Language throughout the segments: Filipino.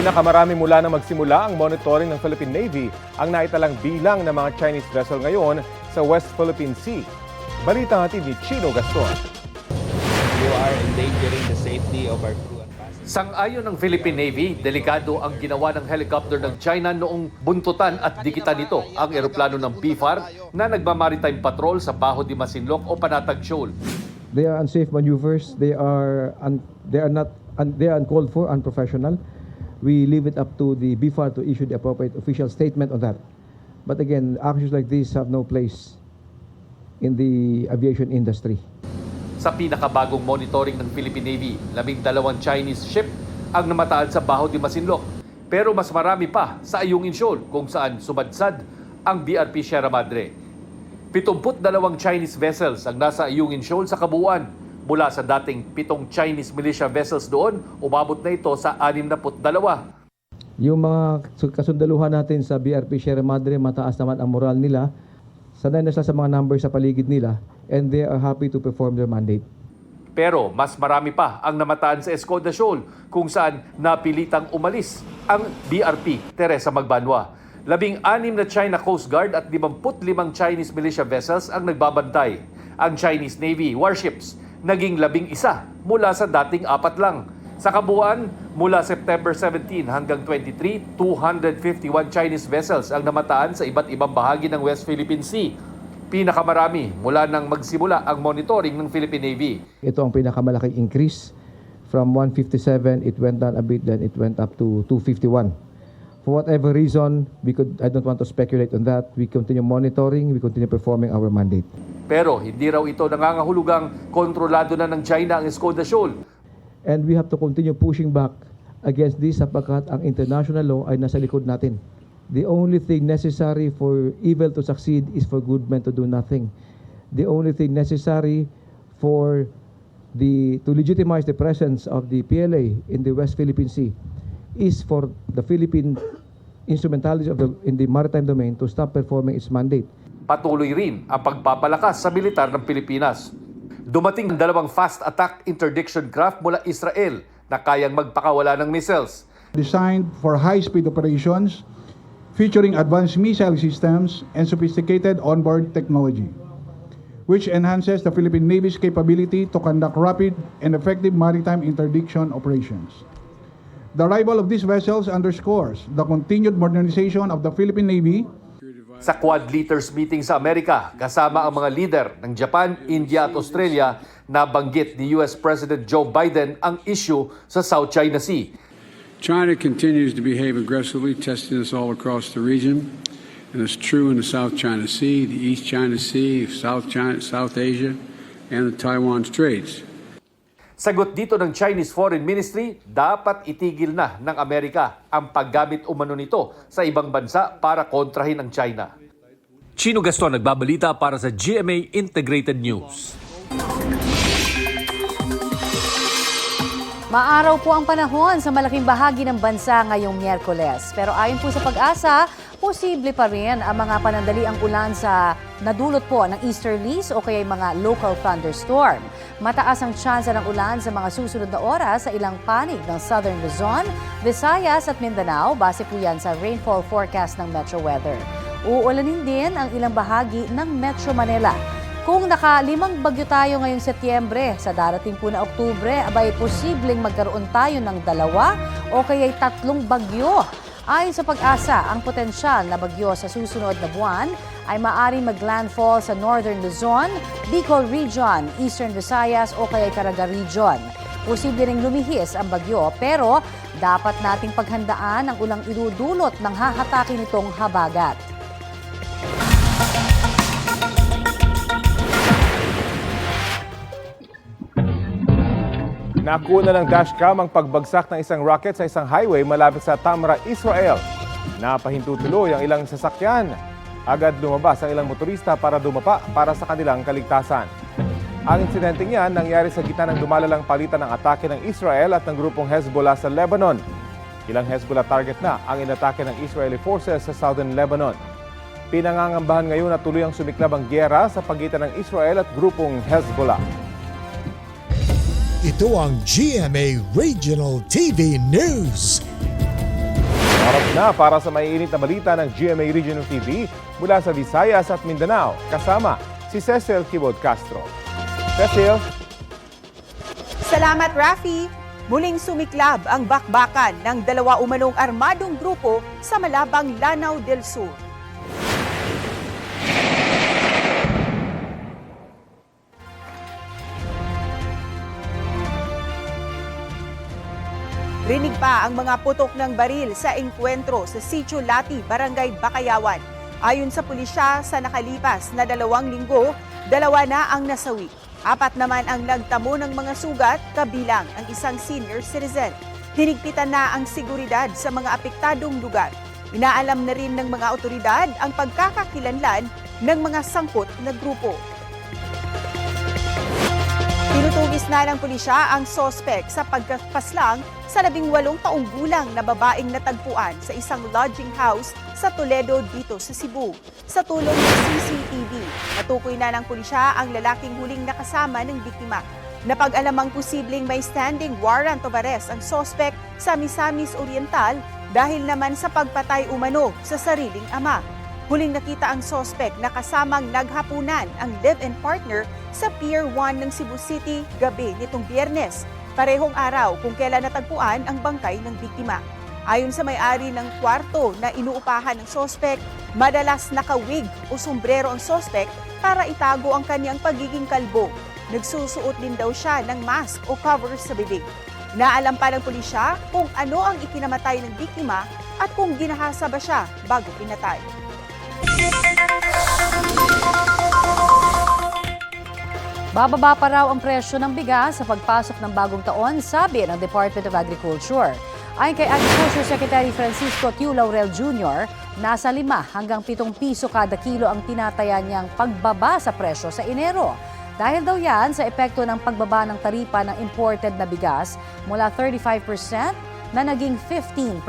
Pinakamarami mula na magsimula ang monitoring ng Philippine Navy ang naitalang bilang ng mga Chinese vessel ngayon sa West Philippine Sea. Balita hatid ni Chino Gaston. You are endangering the safety of our crew. Sang-ayon ng Philippine Navy, delikado ang ginawa ng helicopter ng China noong buntutan at dikitan nito ang eroplano ng BFAR na nagmamaritime patrol sa Baho de Masinloc o Panatag Shoal. They are unsafe maneuvers. They are un, they are not un, they are uncalled for, unprofessional. We leave it up to the BFAR to issue the appropriate official statement on that. But again, actions like this have no place in the aviation industry. Sa pinakabagong monitoring ng Philippine Navy, labing dalawang Chinese ship ang namataan sa Baho de Masinloc. Pero mas marami pa sa Ayungin Shoal kung saan sumadsad ang BRP Sierra Madre. 72 Chinese vessels ang nasa Ayungin Shoal sa kabuuan. Mula sa dating pitong Chinese militia vessels doon, umabot na ito sa 62. Yung mga su- kasundaluhan natin sa BRP Sierra Madre, mataas naman ang moral nila. Sanay na sila sa mga numbers sa paligid nila and they are happy to perform their mandate. Pero mas marami pa ang namataan sa Escoda Shoal kung saan napilitang umalis ang BRP Teresa Magbanwa. Labing anim na China Coast Guard at 55 Chinese militia vessels ang nagbabantay. Ang Chinese Navy warships naging labing isa mula sa dating apat lang. Sa kabuuan, mula September 17 hanggang 23, 251 Chinese vessels ang namataan sa iba't ibang bahagi ng West Philippine Sea. Pinakamarami mula nang magsimula ang monitoring ng Philippine Navy. Ito ang pinakamalaking increase. From 157, it went down a bit, then it went up to 251. For whatever reason, we could, I don't want to speculate on that. We continue monitoring, we continue performing our mandate. Pero hindi raw ito nangangahulugang kontrolado na ng China ang Escoda Shoal. And we have to continue pushing back against this sapagkat ang international law ay nasa likod natin. The only thing necessary for evil to succeed is for good men to do nothing. The only thing necessary for the to legitimize the presence of the PLA in the West Philippine Sea is for the Philippine instrumentalities of the in the maritime domain to stop performing its mandate. Patuloy rin ang pagpapalakas sa militar ng Pilipinas. Dumating ang dalawang fast attack interdiction craft mula Israel na kayang magpakawala ng missiles. designed for high-speed operations, featuring advanced missile systems and sophisticated onboard technology, which enhances the Philippine Navy's capability to conduct rapid and effective maritime interdiction operations. The arrival of these vessels underscores the continued modernization of the Philippine Navy Sa Quad Leaders meeting sa Amerika, kasama ang mga leader ng Japan, India at Australia, nabanggit ni US President Joe Biden ang issue sa South China Sea. China continues to behave aggressively, testing us all across the region. And it's true in the South China Sea, the East China Sea, South China, South Asia, and the Taiwan Straits. Sagot dito ng Chinese Foreign Ministry, dapat itigil na ng Amerika ang paggamit umano nito sa ibang bansa para kontrahin ang China. Chino Gaston nagbabalita para sa GMA Integrated News. Maaraw po ang panahon sa malaking bahagi ng bansa ngayong Miyerkules. Pero ayon po sa pag-asa, posible pa rin ang mga panandaliang ulan sa nadulot po ng easterlies o kaya mga local thunderstorm. Mataas ang tsansa ng ulan sa mga susunod na oras sa ilang panig ng Southern Luzon, Visayas at Mindanao base po yan sa rainfall forecast ng Metro Weather. Uulanin din ang ilang bahagi ng Metro Manila. Kung nakalimang bagyo tayo ngayong Setyembre, sa darating po na Oktubre, abay posibleng magkaroon tayo ng dalawa o kaya'y tatlong bagyo. Ayon sa pag-asa, ang potensyal na bagyo sa susunod na buwan ay maaring maglandfall sa Northern Luzon, Bicol Region, Eastern Visayas o kaya'y Caraga Region. Posible ring lumihis ang bagyo pero dapat nating paghandaan ang ulang idudulot ng hahatake nitong habagat. Nakuna ng dashcam ang pagbagsak ng isang rocket sa isang highway malapit sa Tamra, Israel. Napahinto tuloy ang ilang sasakyan. Agad lumabas ang ilang motorista para dumapa para sa kanilang kaligtasan. Ang insidenteng yan nangyari sa gitna ng dumalalang palitan ng atake ng Israel at ng grupong Hezbollah sa Lebanon. Ilang Hezbollah target na ang inatake ng Israeli forces sa southern Lebanon. Pinangangambahan ngayon na tuloy ang sumiklab ang gyera sa pagitan ng Israel at grupong Hezbollah. Ito ang GMA Regional TV News. Oras na para sa maiinit na balita ng GMA Regional TV mula sa Visayas at Mindanao. Kasama si Cecil Kibod Castro. Cecil, Salamat, Rafi! Muling sumiklab ang bakbakan ng dalawa umanong armadong grupo sa Malabang Lanao del Sur. Rinig pa ang mga putok ng baril sa engkwentro sa Sitio Lati, Barangay Bakayawan. Ayon sa pulisya, sa nakalipas na dalawang linggo, dalawa na ang nasawi. Apat naman ang nagtamo ng mga sugat, kabilang ang isang senior citizen. Hinigpitan na ang seguridad sa mga apektadong lugar. Inaalam na rin ng mga otoridad ang pagkakakilanlan ng mga sangkot na grupo. Tinutugis na ng pulisya ang sospek sa pagkapaslang sa labing walong taong gulang na babaeng natagpuan sa isang lodging house sa Toledo dito sa Cebu. Sa tulong ng CCTV, natukoy na ng pulisya ang lalaking huling nakasama ng biktima. Napag-alamang posibleng may standing warrant of arrest ang sospek sa Misamis Oriental dahil naman sa pagpatay umano sa sariling ama. Huling nakita ang sospek na kasamang naghapunan ang live-in partner sa Pier 1 ng Cebu City gabi nitong biyernes. Parehong araw kung kailan natagpuan ang bangkay ng biktima. Ayon sa may-ari ng kwarto na inuupahan ng sospek, madalas nakawig o sombrero ang sospek para itago ang kanyang pagiging kalbo. Nagsusuot din daw siya ng mask o cover sa bibig. Naalam pa ng pulisya kung ano ang ikinamatay ng biktima at kung ginahasa ba siya bago pinatay. Bababa pa raw ang presyo ng bigas sa pagpasok ng bagong taon, sabi ng Department of Agriculture. Ayon kay Agriculture Secretary Francisco Q. Laurel Jr., nasa 5 hanggang 7 piso kada kilo ang tinataya niyang pagbaba sa presyo sa Enero. Dahil daw yan sa epekto ng pagbaba ng taripa ng imported na bigas mula 35% na naging 15%.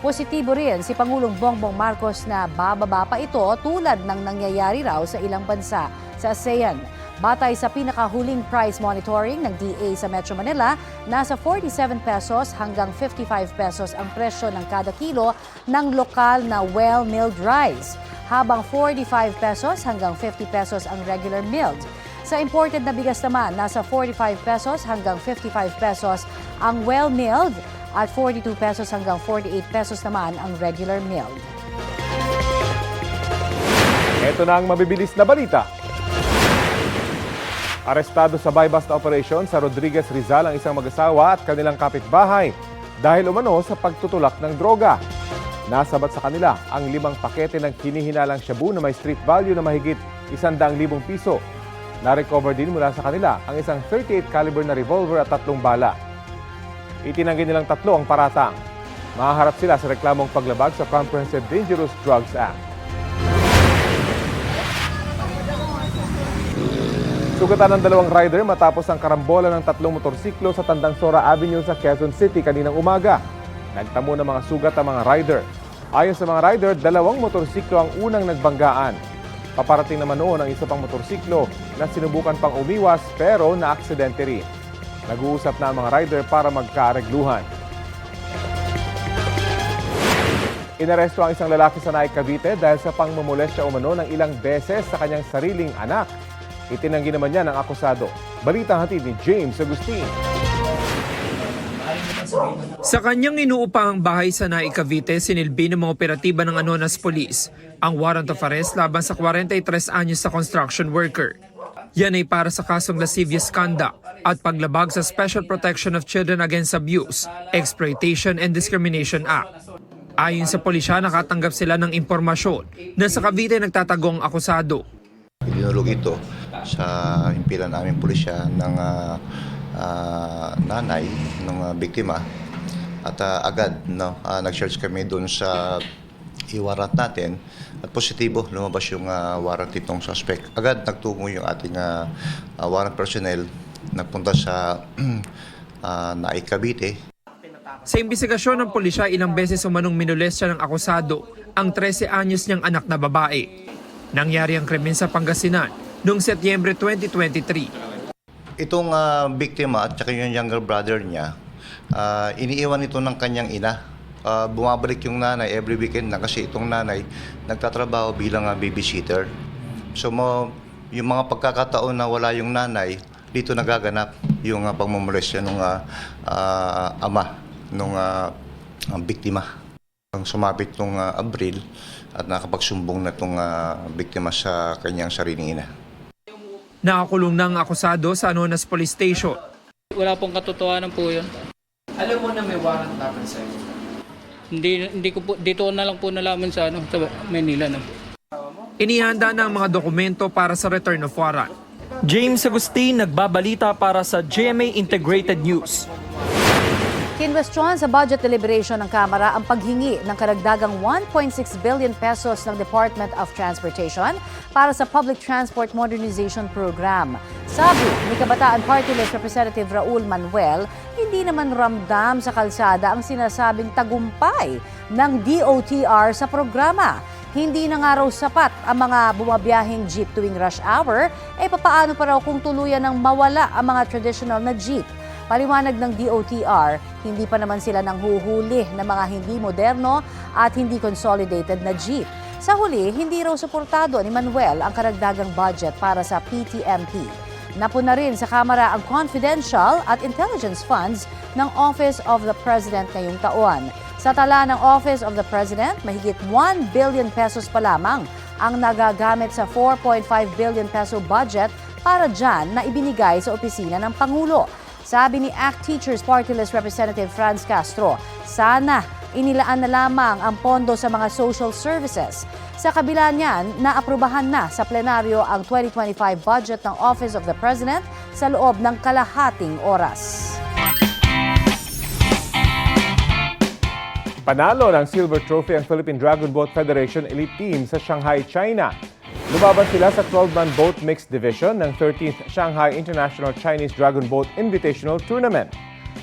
Positibo rin si Pangulong Bongbong Marcos na bababa pa ito tulad ng nangyayari raw sa ilang bansa sa ASEAN. Batay sa pinakahuling price monitoring ng DA sa Metro Manila, nasa 47 pesos hanggang 55 pesos ang presyo ng kada kilo ng lokal na well-milled rice, habang 45 pesos hanggang 50 pesos ang regular milled. Sa imported na bigas naman, nasa 45 pesos hanggang 55 pesos ang well-milled at 42 pesos hanggang 48 pesos naman ang regular milled. ito na ang mabibilis na balita. Arestado sa buy-bust operation sa Rodriguez Rizal ang isang mag-asawa at kanilang kapitbahay dahil umano sa pagtutulak ng droga. Nasabat sa kanila ang limang pakete ng hinihinalang shabu na may street value na mahigit 100,000 piso. Na-recover din mula sa kanila ang isang 38 caliber na revolver at tatlong bala. Itinanggi nilang tatlo ang paratang. Mahaharap sila sa reklamong paglabag sa Comprehensive Dangerous Drugs Act. Sugatan ng dalawang rider matapos ang karambola ng tatlong motorsiklo sa Tandang Sora Avenue sa Quezon City kaninang umaga. Nagtamo ng mga sugat ang mga rider. Ayon sa mga rider, dalawang motorsiklo ang unang nagbanggaan. Paparating naman noon ang isa pang motorsiklo na sinubukan pang umiwas pero na-aksidente rin. Nag-uusap na ang mga rider para magkaaregluhan. Inaresto ang isang lalaki sa Naik Cavite dahil sa pangmumolestya umano ng ilang beses sa kanyang sariling anak. Itinanggi naman niya ng akusado. Balita hatid ni James Agustin. Sa kanyang inuupahang bahay sa Naik Cavite, sinilbi ng mga operatiba ng Anonas Police ang warrant of arrest laban sa 43 anyos sa construction worker. Yan ay para sa kasong lascivious conduct at paglabag sa Special Protection of Children Against Abuse, Exploitation and Discrimination Act. Ayon sa pulisya, nakatanggap sila ng impormasyon na sa Cavite nagtatago ang akusado Dinulog ito sa impila namin pulisya ng ah, ah, nanay ng ah, biktima at ah, agad no, ah, nag-search kami doon sa iwarrant natin at positibo lumabas yung ah, warrant itong suspect. Agad nagtungo yung ating ah, ah, warrant personnel nagpunta sa uh, Naik Cavite Sa imbestigasyon ng pulisya, ilang beses umanong minolestya ng akusado ang 13 anyos niyang anak na babae. Nangyari ang krimen sa Pangasinan noong Setyembre 2023. Itong ah, biktima at saka yung younger brother niya, ah, iniiwan ito ng kanyang ina ah, bumabalik yung nanay every weekend na kasi itong nanay nagtatrabaho bilang ah, babysitter. So mo, yung mga pagkakataon na wala yung nanay, dito nagaganap yung uh, pagmumolestya ng ama ng ang biktima. Ang sumapit nung ah, Abril at nakapagsumbong na itong ah, biktima sa kanyang sariling ina. Nakakulong ng akusado sa Anonas Police Station. Wala pong katotohanan po yun. Alam mo na may warrant dapat sa'yo. Hindi, hindi ko po, dito na lang po nalaman sa, ano, sa Manila. No? Inihanda ng mga dokumento para sa return of warrant. James Agustin nagbabalita para sa GMA Integrated News. Kinwestiyon sa budget deliberation ng Kamara ang paghingi ng karagdagang 1.6 billion pesos ng Department of Transportation para sa Public Transport Modernization Program. Sabi ni Kabataan Party List Representative Raul Manuel, hindi naman ramdam sa kalsada ang sinasabing tagumpay ng DOTR sa programa. Hindi na nga raw sapat ang mga bumabiyahing jeep tuwing rush hour, eh papaano pa raw kung tuluyan ng mawala ang mga traditional na jeep? Paliwanag ng DOTR, hindi pa naman sila nang huhuli ng mga hindi moderno at hindi consolidated na jeep. Sa huli, hindi raw suportado ni Manuel ang karagdagang budget para sa PTMP. Napuna rin sa Kamara ang confidential at intelligence funds ng Office of the President ngayong taon. Sa tala ng Office of the President, mahigit 1 billion pesos pa lamang ang nagagamit sa 4.5 billion peso budget para dyan na ibinigay sa opisina ng Pangulo. Sabi ni ACT Teachers Party List Representative Franz Castro, sana inilaan na lamang ang pondo sa mga social services. Sa kabila niyan, naaprubahan na sa plenaryo ang 2025 budget ng Office of the President sa loob ng kalahating oras. Panalo ng Silver Trophy ang Philippine Dragon Boat Federation Elite Team sa Shanghai, China. Lumaban sila sa 12-man boat mixed division ng 13th Shanghai International Chinese Dragon Boat Invitational Tournament.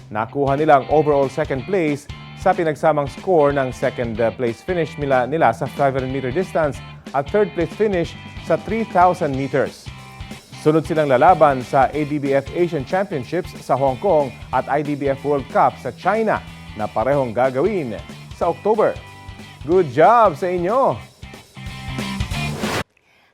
Nakuha nila ang overall second place sa pinagsamang score ng second uh, place finish nila, nila sa 500 meter distance at third place finish sa 3,000 meters. Sunod silang lalaban sa ADBF Asian Championships sa Hong Kong at IDBF World Cup sa China na parehong gagawin sa October. Good job sa inyo!